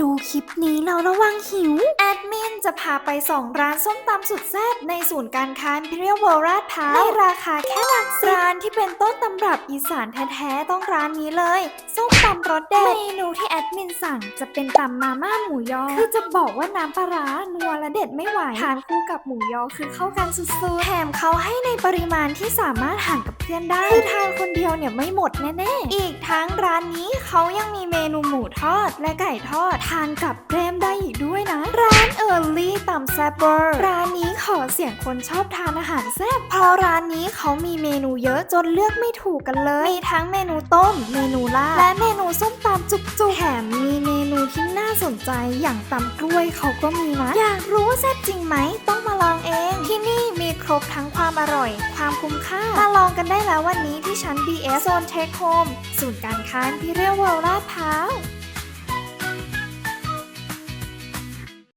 ดูคลิปนี้เราระวังหิว แอดมินจะพาไปสองร้านส้มตำสุดแซ่บในศูนย์การค้าพิเรียลเวลราดพร้าวในราคาแค่หลักสิบร้านที่เป็นต้นตำรับอีสานแท้ๆต้องร้านนี้เลย ส้มตำรสเด็ดเมนูที่แอดมินสั่งจะเป็นตำมาม่าหมูยอ คือจะบอกว่าน้ำปลาร้านัวและเด็ดไม่ไหว ทานคู่กับหมูยอคือเข้ากันสุดๆ แถมเขาให้ในปริมาณที่สามารถหั่นกับเพื่อนได้ คือทานคนเดียวเนี่ยไม่หมดแน่ๆ อีกทั้งร้านนี้เขายังมีเมนูหมูทอดและไก่ทอดทานกับแกล้มได้อีกด้วยนะ ร้านเออร์ลี่ ตำแซบเบอร์ร้านนี้ขอเสียงคนชอบทานอาหารแซ่บเพราะร้านนี้เขามีเมนูเยอะจนเลือกไม่ถูกกันเลย มีทั้งเมนูต้ม เมนูลาบและเมนูส้มตำจุกๆแถมมีเมนูที่น่าสนใจอย่างตำกล้วยเขาก็มีนะ อยากรู้ว่าแซ่บจริงไหมต้องมาลองเอง ที่นี่มีครบทั้งความอร่อย ความคุ้มค่ามาลองกันได้แล้ววันนี้ที่ชั้น BS Zone Take Home ศูนย์การค้าพิเรียลเวลลาดพร้าว